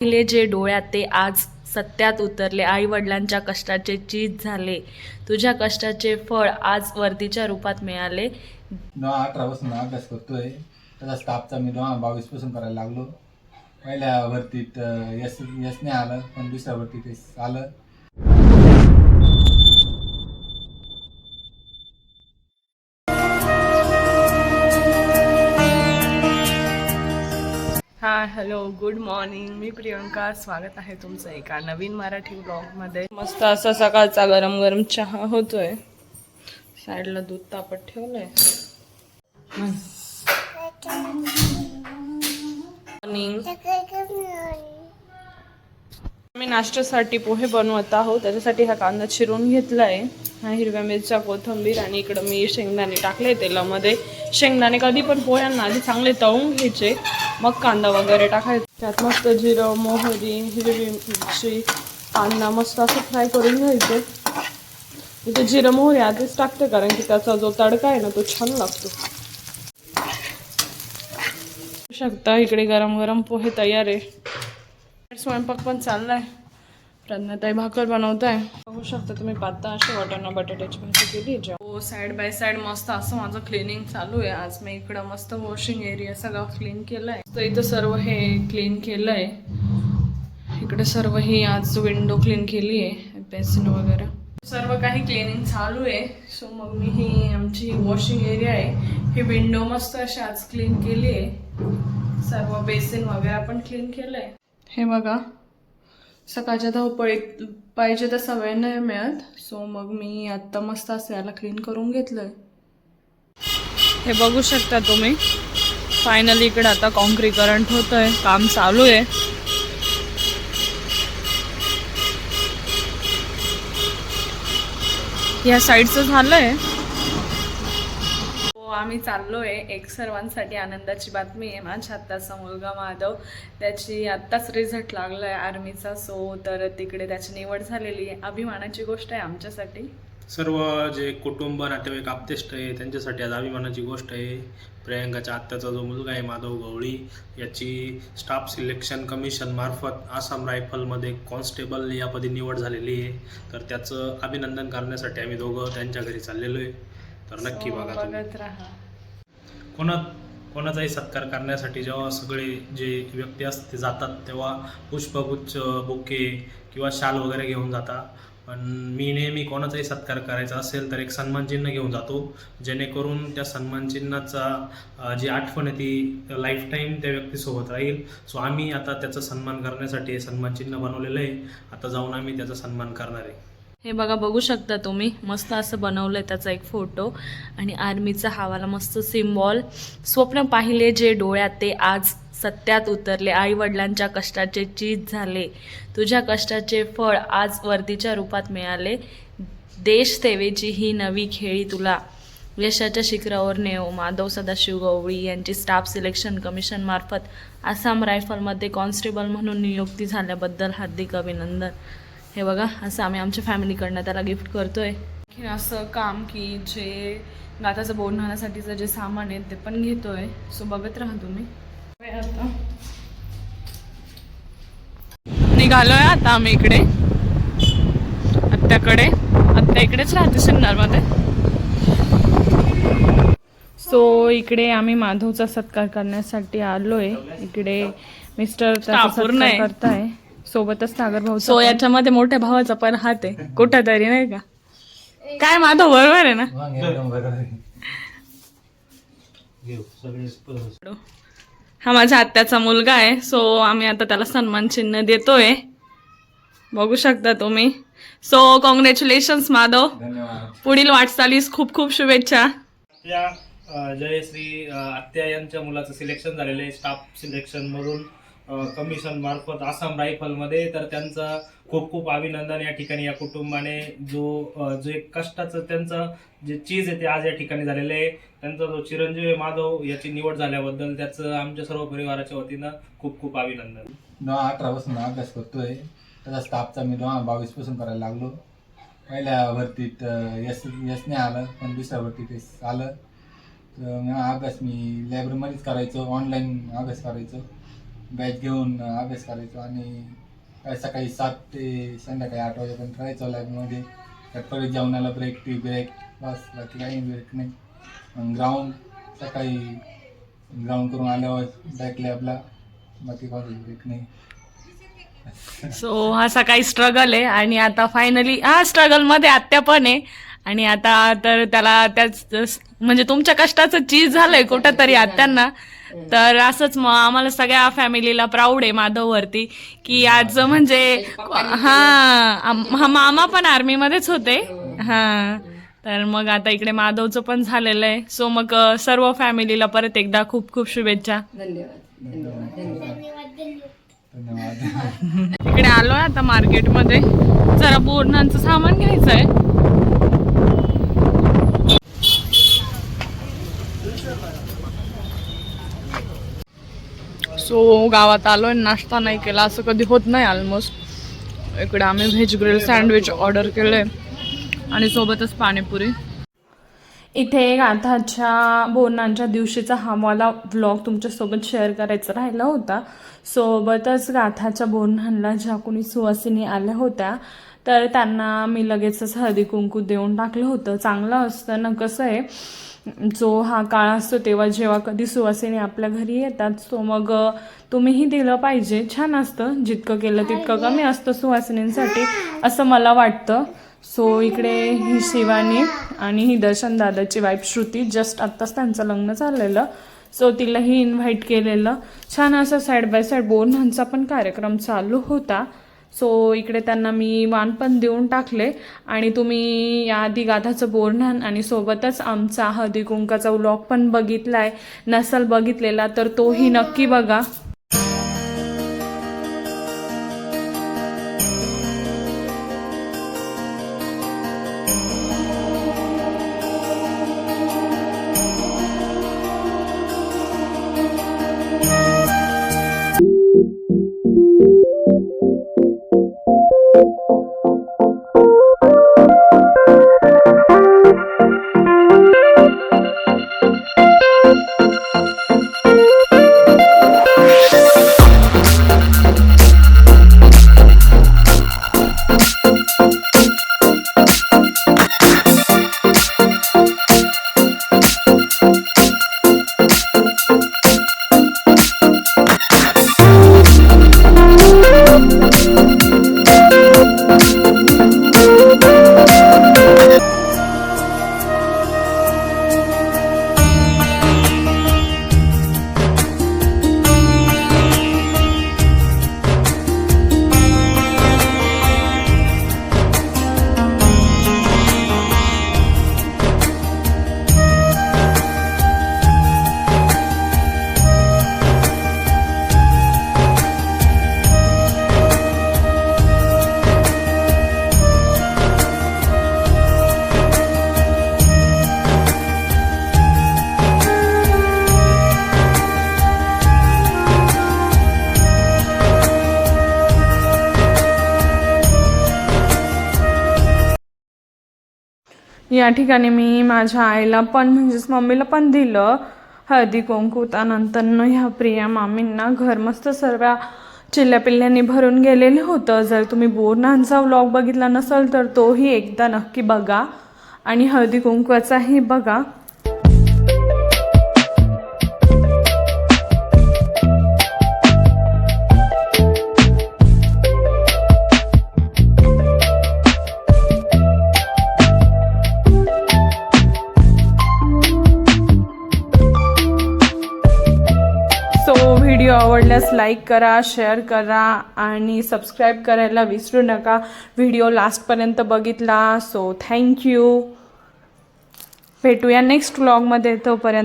पहिले जे डोळ्यात ते आज सत्यात उतरले आई वडिलांच्या कष्टाचे चीज झाले तुझ्या कष्टाचे फळ आज वर्दीच्या रूपात मिळाले. दोन अठरा पासून अभ्यास करतोय. त्याचा स्टाफचा मी दोन बावीसपासून करायला लागलो. पहिल्या भरतीत यश यश नाही आलं पण दुसऱ्या भरतीत यश आलं. हाय हॅलो गुड मॉर्निंग मी प्रियंका. स्वागत आहे तुमचं एका नवीन मराठी ब्लॉगमध्ये मस्त असा सकाळचा गरम गरम चहा होतोय. साईडला दूध तापत ठेवलंय. मॉर्निंग मी नाश्त्यासाठी पोहे बनवत आहोत. त्याच्यासाठी हा कांदा चिरून घेतलाय. हा हिरव्या मिरच्या कोथिंबीर आणि इकडं मी शेंगदाणे टाकले तेलामध्ये. शेंगदाणे कधी पण पोह्यांना आधी चांगले तळून घ्यायचे. मग कांदा वगैरे टाकायचा. त्यात मस्त जिरं मोहरी हिरवी मिरची कांदा मस्त असं फ्राय करून घ्यायचे. इथे जिरं मोहरी आधीच टाकते कारण की त्याचा जो तडका आहे ना तो छान लागतो. शकता इकडे गरम गरम पोहे तयार आहे. स्वयंपाक पण चाललाय प्रज्ञाताई भाकर बनवताय. बघू शकता तुम्ही पात्ता अशी वाटाणा बटाट्याची भाजी केली हो साईड बाय साईड मस्त असं माझं क्लिनिंग चालू आहे आज. मी इकडं मस्त वॉशिंग एरिया सगळा क्लीन केलाय. तर इथं सर्व हे क्लीन केलंय. इकडे सर्व ही आज विंडो क्लीन केली आहे बेसिन वगैरे. सर्व काही क्लिनिंग चालू आहे. सो मग मी ही आमची वॉशिंग एरिया आहे. ही विंडो मस्त अशी आज क्लीन केली आहे. सर्व बेसिन वगैरे आपण क्लीन केलंय. हे बघा. सकाळच्या धावपळीत पाहिजे त्या सवय नाही मिळत. सो मग मी आत्ता मस्त असं याला क्लीन करून घेतलंय. हे बघू शकता तुम्ही. फायनली इकडे आता कॉन्क्रीकरण होतंय. काम चालू आहे. या साईडचं झालंय. आहे आम्ही आहे एक सर्वांसाठी आनंदाची बातमी आहे. माझ्या आत्ताचा मुलगा माधव त्याची आत्ताच रिझल्ट आहे आर्मीचा सो तर तिकडे त्याची निवड झालेली आहे. अभिमानाची गोष्ट आहे आमच्यासाठी. सर्व जे कुटुंब नातेवाईक आप्तेष्ट आहे त्यांच्यासाठी आज अभिमानाची गोष्ट आहे. प्रियंकाच्या आत्याचा जो मुलगा आहे माधव गवळी याची स्टाफ सिलेक्शन कमिशन मार्फत आसाम रायफलमध्ये कॉन्स्टेबल या पदी निवड झालेली आहे. तर त्याचं अभिनंदन करण्यासाठी आम्ही दोघं त्यांच्या घरी चाललेलो आहे. तर नक्की बघा तुम्ही. बघत राहा. कोणा कोणाचाही सत्कार करण्यासाठी जेव्हा सगळे जे व्यक्ती असते ते जातात तेव्हा पुष्पगुच्छ बुके किंवा शाल वगैरे घेऊन जातात पण मी नेहमी कोणाचाही सत्कार करायचा असेल तर एक सन्मानचिन्ह घेऊन जातो. जेणेकरून त्या सन्मानचिन्हाचा अं, जी आठवण आहे ती लाईफ टाईम त्या व्यक्तीसोबत राहील. सो आम्ही आता त्याचा सन्मान करण्यासाठी हे सन्मानचिन्ह बनवलेलं आहे. आता जाऊन आम्ही त्याचा सन्मान करणार आहे. हे बघा बघू शकता तुम्ही. मस्त असं बनवलं आहे त्याचा एक फोटो. आणि आर्मीचा हावाला मस्त सिम्बॉल स्वप्न पाहिले जे डोळ्यात ते आज सत्यात उतरले. आई वडिलांच्या कष्टाचे चीज झाले. तुझ्या कष्टाचे फळ आज वर्दीच्या रूपात मिळाले. देश सेवेची ही नवी खेळी तुला. यशाच्या शिखरावर नेव. माधव सदाशिव गवळी यांची स्टाफ सिलेक्शन कमिशन मार्फत आसाम रायफलमध्ये कॉन्स्टेबल म्हणून नियुक्ती झाल्याबद्दल हार्दिक अभिनंदन. हे बघा असं आम्ही आमच्या फॅमिलीकडनं त्याला गिफ्ट करतोय. आणखी असं काम की जे गाताचं बोर्ड न्हाण्यासाठीचं जे सामान आहे ते पण घेतोय. सो बघत राहा तुम्ही. आता. निघालोय आता आम्ही इकडे. आत्याकडे. आत्या इकडेच राहते सिन्नरमध्ये सो इकडे आम्ही माधवचा सत्कार करण्यासाठी आलोय. इकडे मिस्टर आहे. करताय. सोबतच सागर भाऊ सो याच्यामध्ये मोठ्या भावाचा पण हात आहे. कुठं तरी नाही का? काय माधव बरोबर आहे ना. हा माझ्या आत्याचा मुलगा आहे. सो आम्ही आता त्याला सन्मान चिन्ह देतोय. बघू शकता तुम्ही. So congratulations Madhav. धन्यवाद. पुढील वाटचालीस खूप खूप शुभेच्छा. जयश्री आत्या यांच्या मुलाचं सिलेक्शन झालेलं आहे. स्टाफ सिलेक्शन मधून कमिशन मार्फत आसाम रायफलमध्ये. तर त्यांचं खूप खूप अभिनंदन या ठिकाणी या कुटुंबाने. जो जो एक कष्टाचं त्यांचं जे चीज आहे ते आज या ठिकाणी झालेलं आहे. त्यांचा जो चिरंजीवी माधव याची निवड झाल्याबद्दल त्याचं आमच्या सर्व परिवाराच्या वतीनं खूप खूप अभिनंदन. न अठरा पासून अभ्यास करतोय. त्याचा स्टाफचा मी दोन बावीसपासून करायला लागलो. पहिल्या भरतीत यश यश नाही आलं पण दुसऱ्या भरतीत यश आलं. तर अभ्यास मी लायब्ररीमध्येच करायचो ऑनलाईन अभ्यास करायचो. बॅच घेऊन अभ्यास करायचो आणि काय सकाळी सात ते संध्याकाळी आठ वाजेपर्यंत राहायचो लॅबमध्ये त्यात परत जेवणाला ब्रेक टी ब्रेक बस बाकी काही ब्रेक नाही. ग्राउंड सकाळी ग्राउंड करून आल्यावर बॅक लॅबला बाकी काही ब्रेक नाही. सो हा सकाळी स्ट्रगल आहे आणि आता फायनली हा स्ट्रगलमध्ये आत्या पण आहे. आणि आता तर त्याला त्याच म्हणजे तुमच्या कष्टाचं चीज झालंय कुठं तरी आत्यांना. तर असंच मग आम्हाला सगळ्या फॅमिलीला प्राऊड आहे माधववरती की आज म्हणजे हा हा मामा पण आर्मीमध्येच होते. हा. तर मग आता इकडे माधवचं पण झालेलं आहे. सो मग सर्व फॅमिलीला परत एकदा खूप खूप शुभेच्छा. धन्यवाद. धन्यवाद. धन्यवाद. धन्यवाद. इकडे आलोय आता मार्केटमध्ये. जरा बोरणांचं सामान घ्यायचं आहे सो गावात आलोय नाश्ता नाही केला असं कधी होत नाही ऑलमोस्ट इकडे आम्ही व्हेज ग्रिल सँडविच ऑर्डर केलंय आणि सोबतच पाणीपुरी. इथे गाथाच्या बोरणांच्या दिवशीचा हा मला व्लॉग तुमच्यासोबत शेअर करायचा राहिला होता. सोबतच गाथाच्या बोनांना ज्या कोणी सुवासिनी आल्या होत्या तर त्यांना मी लगेचच हळदी कुंकू देऊन टाकलं होतं. चांगलं असतं ना कसं आहे? जो हा काळ असतो तेव्हा जेव्हा कधी सुवासिनी आपल्या घरी येतात सो मग तुम्हीही दिलं पाहिजे. छान असतं. जितकं केलं तितकं कमी असतं सुवासिनींसाठी असं मला वाटतं. सो इकडे ही शिवानी आणि ही दर्शन दादाची वाईफ श्रुती जस्ट आत्ताच त्यांचं लग्न झालेलं. सो तिलाही इन्व्हाइट केलेलं. छान असं साईड बाय साईड बोरणांचा पण कार्यक्रम चालू होता. सो इकडे त्यांना मी वाण पण देऊन टाकले आणि तुम्ही याआधी गाधाचं बोरणान आणि सोबतच आमचा हळदी कुंकाचा व्लॉग पण बघितलाय नसल बघितलेला तर तोही नक्की बघा. या ठिकाणी मी माझ्या आईला पण म्हणजेच मम्मीला पण दिलं. हळदी कुंकू त्यानंतर ह्या प्रिया मामींना घर मस्त सर्व चिल्ल्या पिल्ल्यांनी भरून गेलेलं होतं. जर तुम्ही बोरनांचा व्लॉग बघितला नसेल तर तोही एकदा नक्की बघा. आणि हळदी कुंकवाचाही बघा. व्हिडिओ आवडल्यास लाईक करा शेअर करा आणि सबस्क्राईब करायला विसरू नका. व्हिडिओ लास्टपर्यंत बघितला सो थँक्यू भेटूया नेक्स्ट व्लॉगमध्ये तोपर्यंत.